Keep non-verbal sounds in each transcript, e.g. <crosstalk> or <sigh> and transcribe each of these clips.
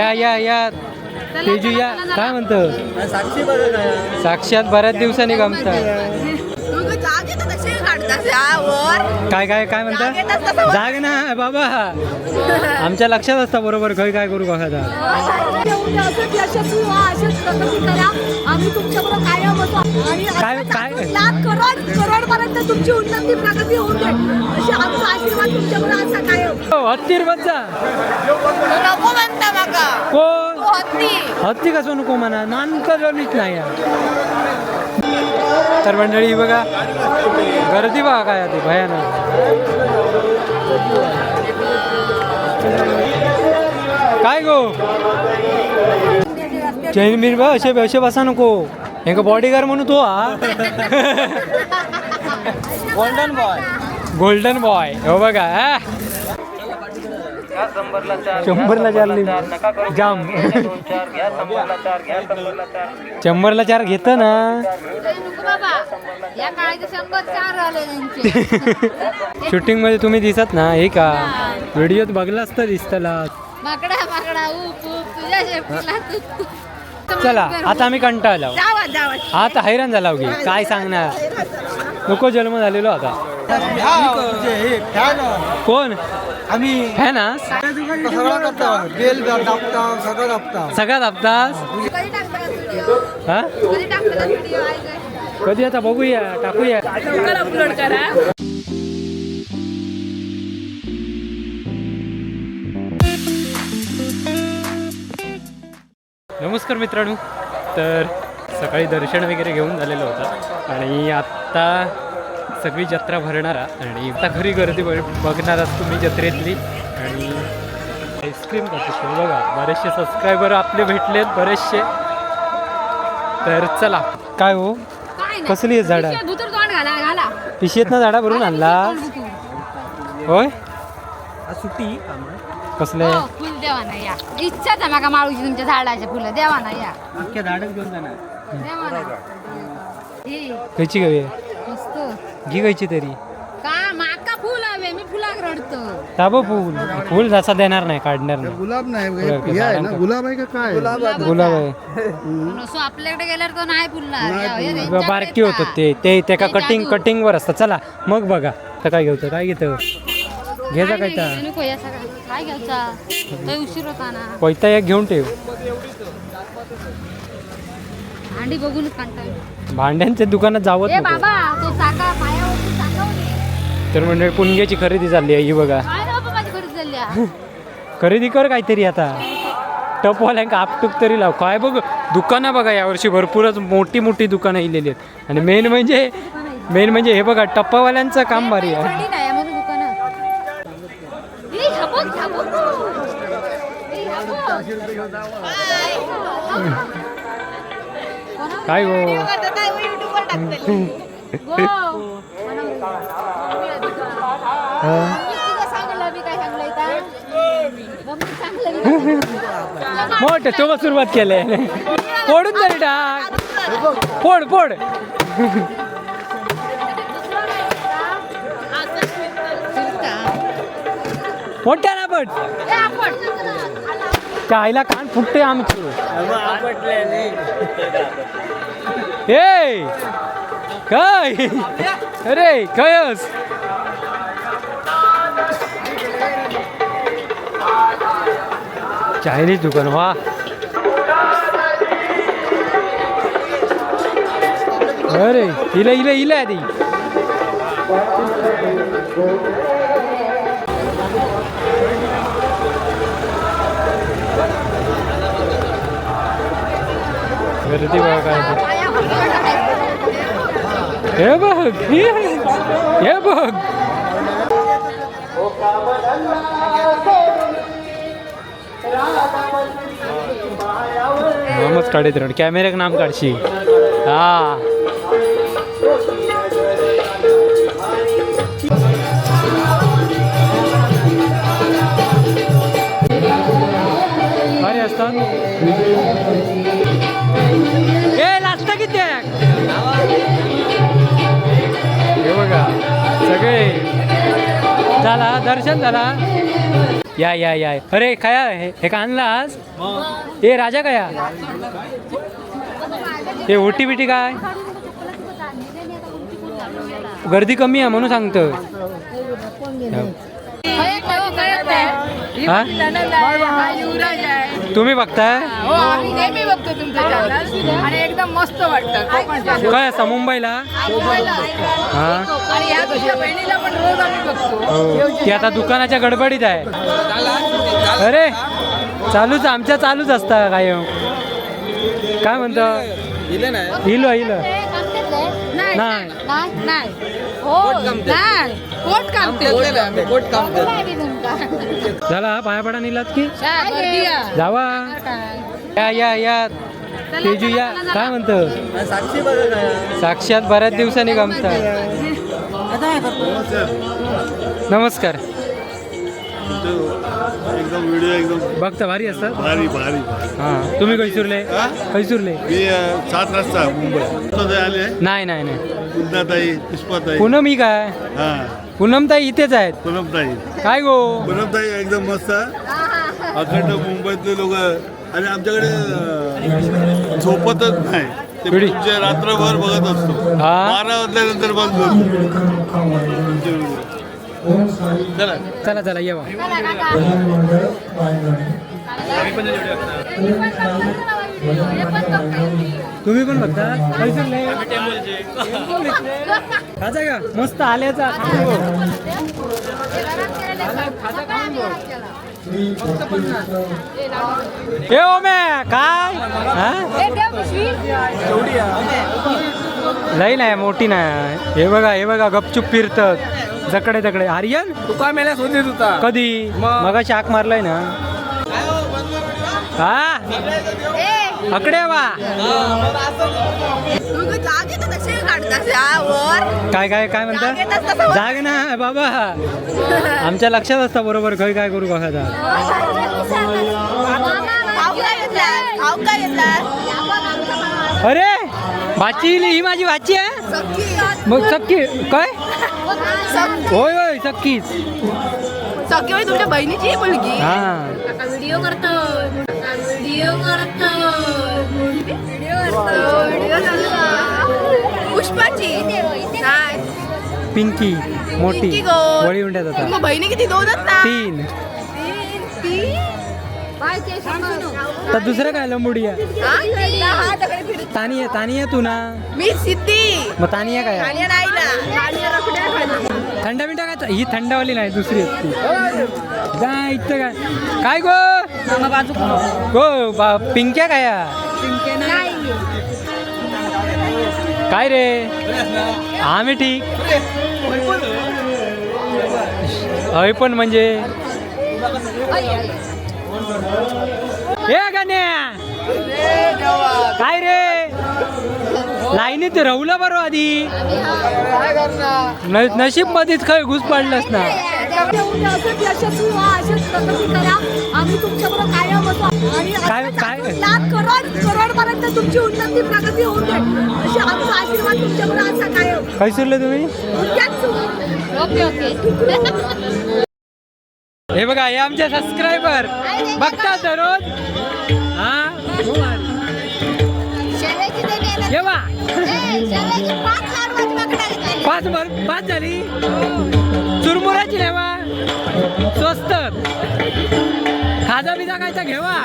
या या या. तेजू या. काय म्हणतो? साक्षात बऱ्याच दिवसांनी काय काय काय म्हणता? जाग ना बाबा. आमच्या लक्षात असता बरोबर खय काय करू बघा कायम होतो आणि काय- काय- हो, हत्तीर बच्चा कोण? हत्ती. हत्ती कसं नको म्हणा? मानकरलीच नाही. तर मंडळी बघा गर्दी बघा काय ती भयानक. काय गो? चैन बीर बा असे असे बसा नको. एक बॉडीगार्ड म्हणून तो हा. गोल्डन बॉय गोल्डन बॉय हो बघा शंभरला चार लिम जाम. शंभरला चार घेत ना. नको बाबा या काळाचे शंभर चार झाले त्यांचे. <laughs> शूटिंगमध्ये तुम्ही दिसत ना हे का? व्हिडिओत बघला असतं दिसतला. माकडा माकडा ऊप ऊप तुझ्या शेपटीला तू- तू- चला आता आम्ही कंटाळलो. जावा जावा. आता हैराण झाला की काय सांगणार? नको जन्म झालेलो आता. कोण? आम्ही. फॅन सगळं करतो बेल दाबता सगळं दाबता? कधी हा? आता बघूया टाकूया. अपलोड करा. नमस्कार मित्रांनो. तर सकाळी दर्शन वगैरे घेऊन झालेलं होतं. आणि आत्ता सगळी जत्रा भरणारा आणि आता खरी गर्दी बघ बघणारात तुम्ही जत्रेतली. आणि आईस्क्रीम खातो बघा. बरेचसे सबस्क्रायबर आपले भेटलेत बरेचसे. तर चला. काय हो? कसली आहे झाडं? पिशव्या धुतर तोंड घाला घाला. पिशेत ना झाडा भरून आणला. होय? सुट्टी कसले हो, फुल देवा ना या. इच्छाच आहे माका माळूची तुमच्या झाडाचे फुलं. देवा ना या. अख्ख्या झाडच घेऊन जाणार. देवा ना हे, खयची गवी मस्त. घी खायची तरी का माका फुल हवे मी फुलाक रडतो ताबो फुल. फुल जसा देणार नाही काढणार नाही. गुलाब नाही गुलाब हे आहे ना झाडांका. गुलाब आहे का काय? गुलाब आहे. असं आपल्याकडे गेल्यावर तो नाही त्यांच्याकडे बारकी. होतं ते ते त्याका ते कटिंग. कटिंग वर असतं. चला मग बघा. तर काय घेऊ काय घेतं? घे जा काय काय नाही, नको या सगळं काय घ्यायचा? तो उशीर होता ना कोयता एक घेऊन ठेव. भांडी बघूनच भांड्यांच्या दुकानात ए नको. बाबा तो चाका पायावरती चाकवली तर म्हणजे पुणग्याची खरेदी झाली आहे ही बघा. काय <laughs> खरेदी कर काहीतरी आता. टपवाल्यांका आपटूक तरी लाव. काय बघ दुकानं बघा यावर्षी भरपूरच मोठी मोठी दुकानं इलेली आहेत. आणि मेन म्हणजे मेन म्हणजे हे बघा टप्पावाल्यांचं काम भारी आहे. थंडी नाही <laughs> मोठ तो सुरुवात केले फोडून तरी टाक फोड फोड. मोठ्या ना पण त्या आईला कान फुटते आमचं. ए काय? अरे कयस चायनीज दुकान वा. अरे इला इला इला आधी. गर्दी बघा काय हे बघ हे हे बघ. नामच काढत राहण कॅमेऱ्याक नाम काढशी. हा. अरे असतात ए लागतं किती आहे? हे बघा सगळे. झाला दर्शन झाला. या या या. अरे काय आहे? हे का आणला आज? ए राजा काय हे ओटी बिटी काय? गर्दी कमी आहे म्हणून सांगतो हा तुम्ही बघताय? हो आम्ही नेहमी बघतो तुमचं चॅनल आणि एकदम मस्त वाटतं. काय असं मुंबईला? हा? आणि या तुझ्या बहिणीला पण रोज आम्ही बघतो. हो. ती आता दुकानाच्या गडबडीत आहे. अरे चालूच आमच्या चालूच असता कायम काय म्हणतो? इलो इलो नाही. नाही. कोट कामते झाला पाया पडा निलात की. जावा. या या या. तेजू या. काय म्हणतो? साक्षात बऱ्याच दिवसांनी गमता. नमस्कार. एकदम व्हिडिओ एकदम बघता भारी असतात भारी भारी हा. तुम्ही कैसुरले हा? कैसुरले मी सात वाजता मुंबई. आले नाही नाही नाही. पुन्हाताई पुष्पाताई. पूनम ही काय? हा. पूनम ताई इथेच आहेत. पूनमताई. काय गो? पूनमताई एकदम मस्त अखंड मुंबईतले लोक आणि आमच्याकडे झोपतच नाही. ते पिढी. तुमचे रात्रभर बघत असतो. हा? बारा वाजल्यानंतर बंद. करतो. चला चला चला येवा तुम्ही पण बघता? खाजा का मस्त आल्याचा. ए ओमे काय? हा? लई नाही मोठी नाही. हे बघा हे बघा गपचूप फिरतात. जकडे तकडे. आर्यन? तुका मेल्या शोधित होता कधी? मग? शाक मारलाय ना. हा? अकडे वा. काय काय काय म्हणता? जाग ना बाबा. आमच्या लक्षात असतं बरोबर खय काय करू बघा अरे भाची ही माझी भाची आहे? मग सक्की काय? होय होय सक्कीच सखी होय तुमच्या बहिणीची मुलगी. हा. व्हिडिओ करतो व्हिडिओ करतो व्हिडिओ करतो पुष्पाची. पिंकी मोठी. वळी उंड्यात मग बहिणी किती? दोनच ना? तीन. तर दुसरं काय? लंबुडी आहे दगडी फिरत. तानिया तानिया तू ना. मी सिद्धी. मग तानिया काय. थंड मिठा काय? ही थंडवाली नाही दुसरी असती जा इथं काय? काय गो? गो बा पिंक्या काय? काय रे? आम्ही ठीक. हय पण म्हणजे? हे गण्या! काय रे? लाईनीत रवलं बरो आधी. नशीब मध्येच खय घुस पडलंस ना. असंच यशस्वी व्हा अशीच प्रगती करा. आम्ही तुमच्याबरोबर कायम होतो आणि काय- असंच काय- आपण लाख करोड करोडपर्यंत तुमची उन्नती प्रगती होऊ दे. अशी आमचा आशीर्वाद तुमच्याबरोबर असा कायम. काय सुरले तुम्ही? उद्याच ओके ओके. हे बघा हे आमचे सबस्क्रायबर बघतात दररोज? हा? पाच पाच झाली. चुरमुराची लेवा. स्वस्त. खाजा बिजा काय तर घेवा.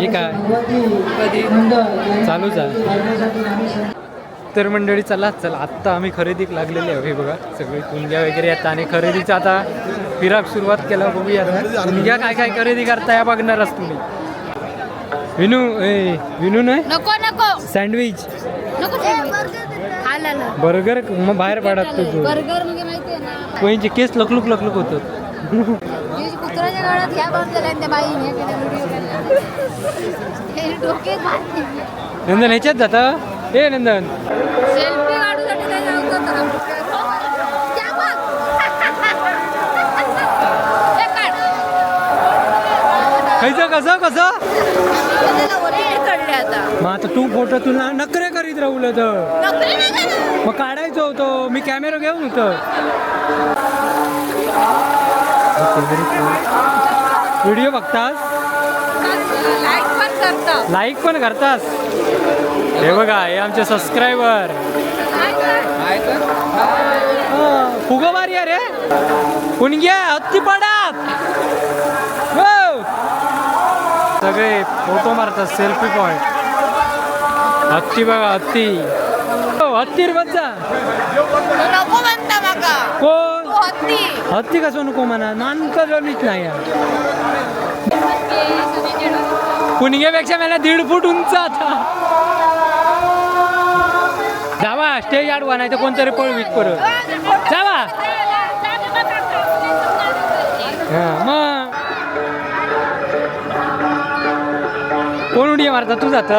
हे काय? चालूच आहे. तर मंडळी चला चला आत्ता आम्ही खरेदीक लागलेले आहे. हे बघा सगळी कुंड्या वगैरे आहेत आणि खरेदीचं आता फिराक सुरुवात केला बघूया आता. निघा काय काय खरेदी करता या बघणारच तुम्ही. विनू ए विनू नाही? नको नको. सँडविच नको आला ना बर्गर मग बाहेर पडत तू. बर्गर म्हणजे केस लकलुक लकलुक हे हे हे डोके नंदन ह्याच्यात जातं? नंदन. हे काढ. खायचं कसं कसं? मग आता तू फोटो तुला नखरे करीत राहुल तर नोकरी. मग काढायचं होतं. मी कॅमेरा घेऊन होतं. व्हिडिओ बघतास? लाईक पण करता लाईक पण करतास हे बघा हे आमचे सबस्क्रायबर फुगो मारी अरे कुणग्या हत्ती पडात. हो. सगळे फोटो मारतात सेल्फी पॉइंट हत्ती बघा हत्ती. हो, हत्तीर बच्चा. तो नको म्हणता माका कोण? तो हत्ती. हत्ती कसं नको म्हणा? मानका जमीत नाही पुणगेपेक्षा मला दीड फूट उंच आता. जावा स्टेज आडवा नाही तर कोणतरी पळवीत परत. जावा. मग. कोण उडी मारता? तू जात?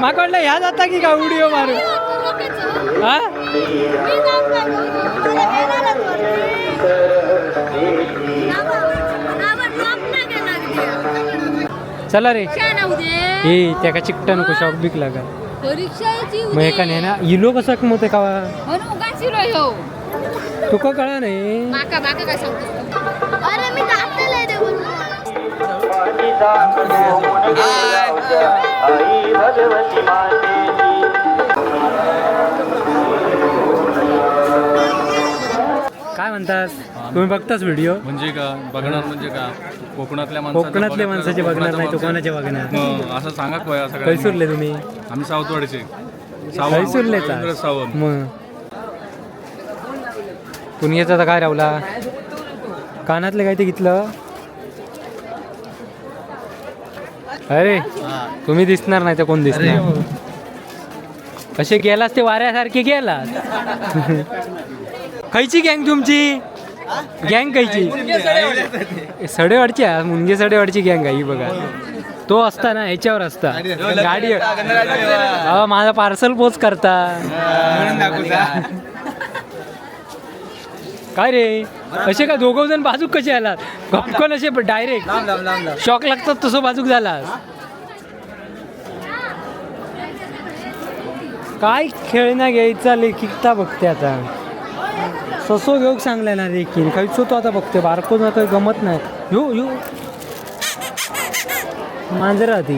माका वाटलं ह्या जाता की का उडीओ मारू? हा? चला रे. ए त्याका चिकटा नको शॉक बिक लागा परीक्षाची मग एका ना इलो कसं मग का? ह्यो तुका कळा नाही. काय सांगतो तुम्ही बघतास व्हिडिओ म्हणजे का? बघणार म्हणजे का? कोकणातल्या कोकणातले माणसाचे बघणार नाही तो कोणाचे बघणार? मग असं सांगा कोया काही सगळ्यांनी. सुरले तुम्ही. आम्ही सावतवाडीचे रवींद्र सावंत मग. पुण्याचा आता काय रावला? कानातले काय ते घेतलं? अरे तुम्ही दिसणार नाही तर कोण दिसणार? कसे गेलास ते वाऱ्यासारखे गेलास <laughs> खयची गँग तुमची? गँग खयची सडेवाडची मुंगे सडेवाडची गँग आहे ही बघा. तो असता ना याच्यावर असता. गाडी अहो, माझा पार्सल पोच करता. काय रे? असे का दोघं जण बाजूक कसे आलात? गपकन असे डायरेक्ट शॉक लागतात तसं बाजूक झाला काय खेळण्या घ्यायचा लेखिकता बघते आता. ससो घेऊ सांगलाय ना देखील खायचो तो आता बघते. बारको ना काही गमत नाही. यो यो. मांजरा ती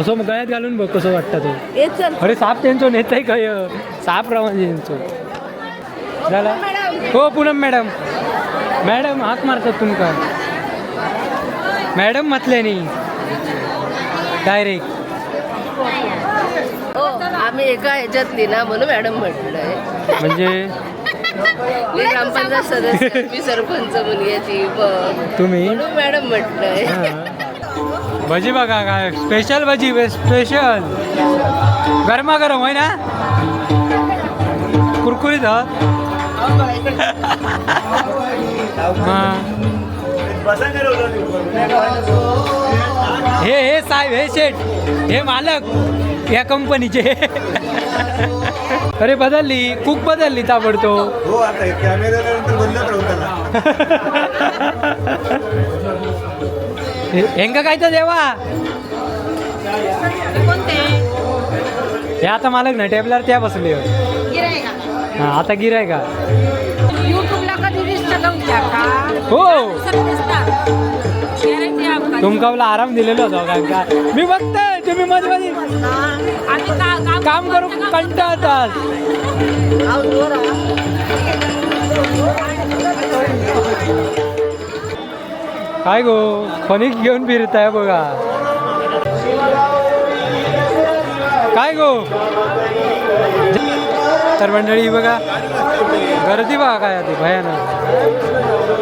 असं मग गळ्यात घालून बघ कसं वाटतं तो. अरे साप त्यांचो नेताय काय? साप रावांचे त्यांचो झाला? हो पूनम मॅडम. मॅडम हाक मारतात तुमका. मॅडम म्हटले नाही डायरेक्ट. आम्ही एका ह्याच्यातली ना म्हणून मॅडम म्हटलंय. म्हणजे? मी ग्रामपंचायत सदस्य मी सरपंच मुलग्याची बघ तुम्ही? म्हणून मॅडम म्हटलंय. हा. भजी बघा काय स्पेशल भजी स्पेशल गरमा गरम होय ना? कुरकुरीत आहात हा. हे हे साहेब हे शेठ हे मालक या कंपनीचे. अरे बदलली कुक बदलली ताबडतो हो आता काय तर देवा. हे आता मालक ना टेबलार त्या बसले. हा आता गिराय का हो. तुमका आराम दिलेलो होता का? मी बघतोय तुम्ही मध्ये मध्ये काम काम करू कंटाळतात. काय गो फणीक घेऊन फिरताय बघा. काय गो? तर मंडळी बघा गर्दी बघा काय ते भयानक.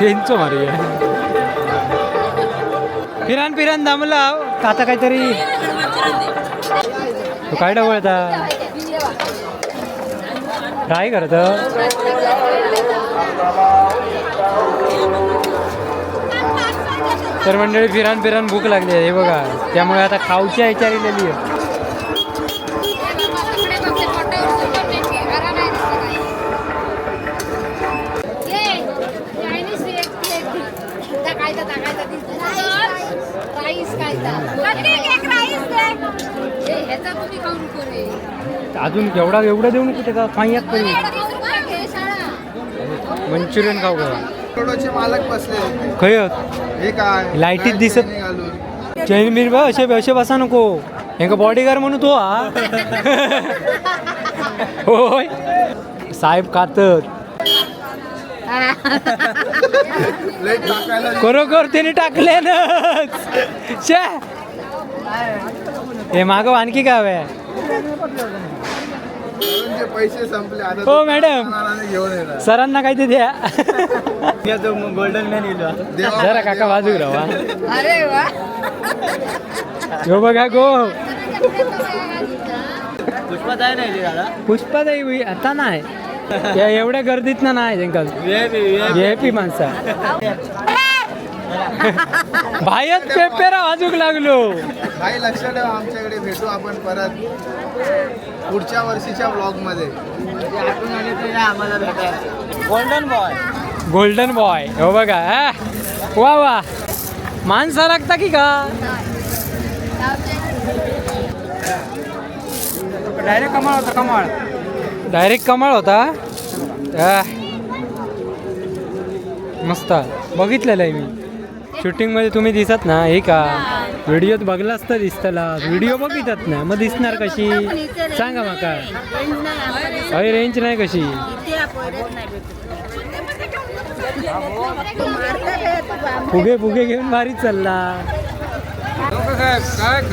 त्यांचो मारी फिरान फिरान दमला आता काहीतरी तू काय डवळता काय करत तर मंडळी फिरान फिरान भूक लागली आहे हे बघा. त्यामुळे आता खाऊची विचारलेली आहे. अजून एवढा एवढं देऊ नको त्याचा फाईयात तरी. मंचुरियन खाऊ का? मालक बसले. होते खय हे काय? लाईटीत दिसत- चैन बीर बा असे असे बसा नको हे बॉडीगार्ड म्हणू तो हा. <laughs> होय. साहेब कातत. खरोखर त्याने टाकले ना. हे मागव आणखी काय पैसे संपले आता हो, मॅडम. घेऊन येणार. सरांना काय ते द्या गोल्डन मॅन येईल जरा काका बाजू राहा. अरे वा. हो बघा गो. पुष्पात आहे नाही दादा पुष्पाताई होई आता नाही. एवढ्या गर्दीत ना नाही त्यांका व्ही पी माणसा. <laughs> बाहेर पेपेरा वाजूक लागलो. काही लक्ष ठेवा आमच्याकडे भेटू आपण परत पुढच्या वर्षीच्या ब्लॉगमध्ये आठवण आली तर या आम्हाला भेटायला. गोल्डन बॉय गोल्डन बॉय हो बघा वा वा. माणसा लागता की का? डायरेक्ट कमाल होता कमाल. डायरेक्ट कमाल होता? मस्त. बघितलेलं आहे मी. शूटिंगमध्ये तुम्ही दिसत ना हे का? व्हिडिओत बघलाच तर दिसतला व्हिडिओ बघितत ना मग दिसणार कशी? सांगा माका अरे रेंज नाही कशी? फुगे फुगे घेऊन भारी चालला.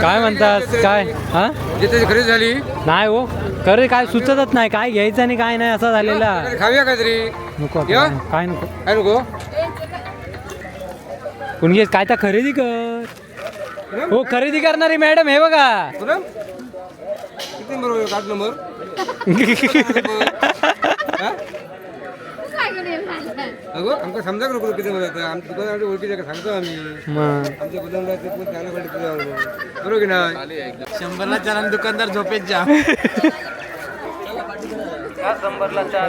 काय म्हणतात काय? हा? खरेदी झाली. नाही हो. खरे काय सुचतच नाही काय घ्यायचं आणि काय नाही असा झालेला. खाऊया काहीतरी. नको? काय नको? काय नको? कुणगे काय तर खरेदी कर? हो खरेदी करणारी मॅडम हे बघा. नंबर समजा नको किती ओळखीचे का सांगतो आम्ही? आमच्या गुदामला बरोबर की नाही? शंभरला दुकानदार झोपेत जा. <laughs>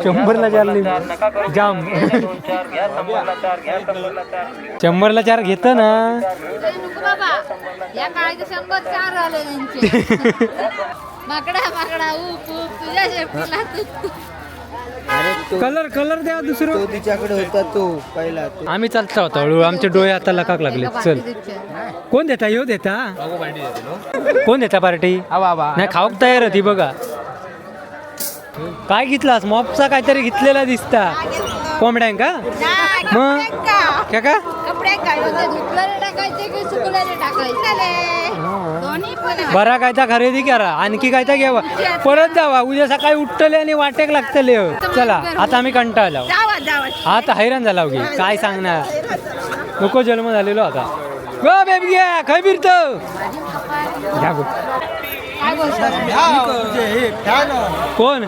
शंभरला चार लिम- जाम. शंभरला चार घेत ना. कलर कलर <laughs> द्या दुसरं. तिच्याकडे होता तो पहिला आम्ही चालता होता हळूहळू आमचे डोळे आता लकाक लागले चल. कोण देता? यो देता. कोण देता पार्टी? नाही खाऊक तयार होती बघा. काय घेतलास? मॉपचा काहीतरी घेतलेला दिसता. कोंबड्यांक का? मग? का? की. बरा काय तर खरेदी करा. आणखी काय तर घ्यावा. परत जावा. उद्या सकाळी उठतले आणि वाटेक लागतले. चला आता आम्ही कंटाळलो आता हैराण झाला की काय सांगणार? नको जन्म झालेलो आता. गो बेबी घ्या. खय फिरत? घ्या गो. कोण?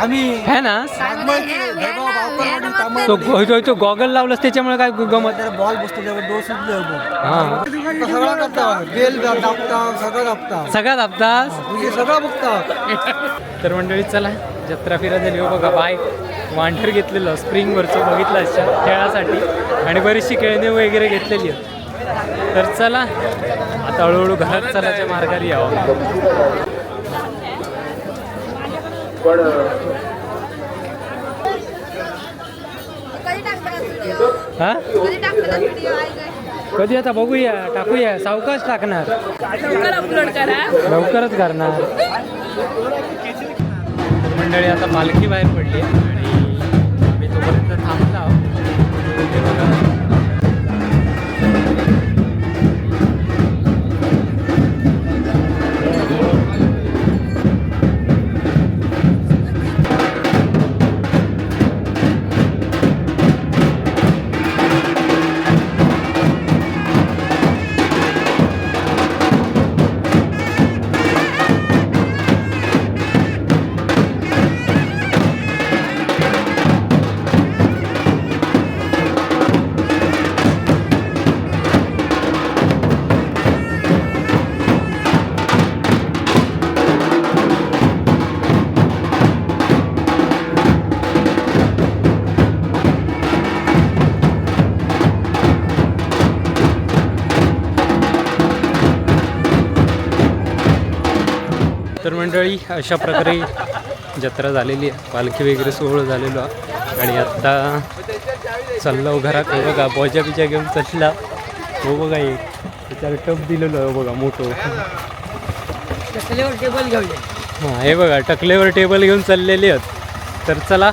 आम्ही है ना तो तो- तो गॉगल लावलंस त्याच्यामुळे काय गमत? बॉल बसतो हा. सगळं हप्तास म्हणजे सगळं बघता तर मंडळी चला जत्रा फिरा झाली. हो बघा बाय. वांढर घेतलेलं स्प्रिंगवरचं बघितलं खेळासाठी. आणि बरीचशी खेळणी वगैरे घेतलेली आहेत. तर चला आता हळूहळू घरात चलाच्या मार्गाने यावं. हा? कधी आता बघूया टाकूया. सावकाश टाकणार. लवकरच करणार. मंडळी आता पालखी बाहेर पडली आणि मी तोपर्यंत थांबला मंडळी अशा प्रकारे जत्रा झालेली आहे. पालखी वगैरे सोहळं झालेलो आहे. आणि आत्ता चाललो घरात हे बघा बोजा बिजा घेऊन चसला हो बघा एक. त्याच्यावर टप दिलेलो आहे हो बघा मोठं. हां हे बघा टकलेवर टेबल घेऊन चाललेले आहेत. तर चला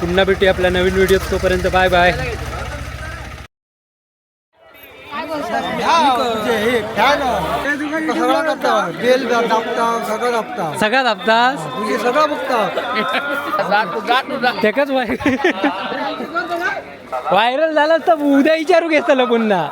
पुन्हा भेटूया आपल्या नवीन व्हिडिओत तोपर्यंत. बाय बाय सगळा करता. बेल दाबता सगळं दाबता. सगळा दाबतास तुझे सगळं बघता. त्याच व्हायरल झालं तर उद्या विचारू घेतलं पुन्हा.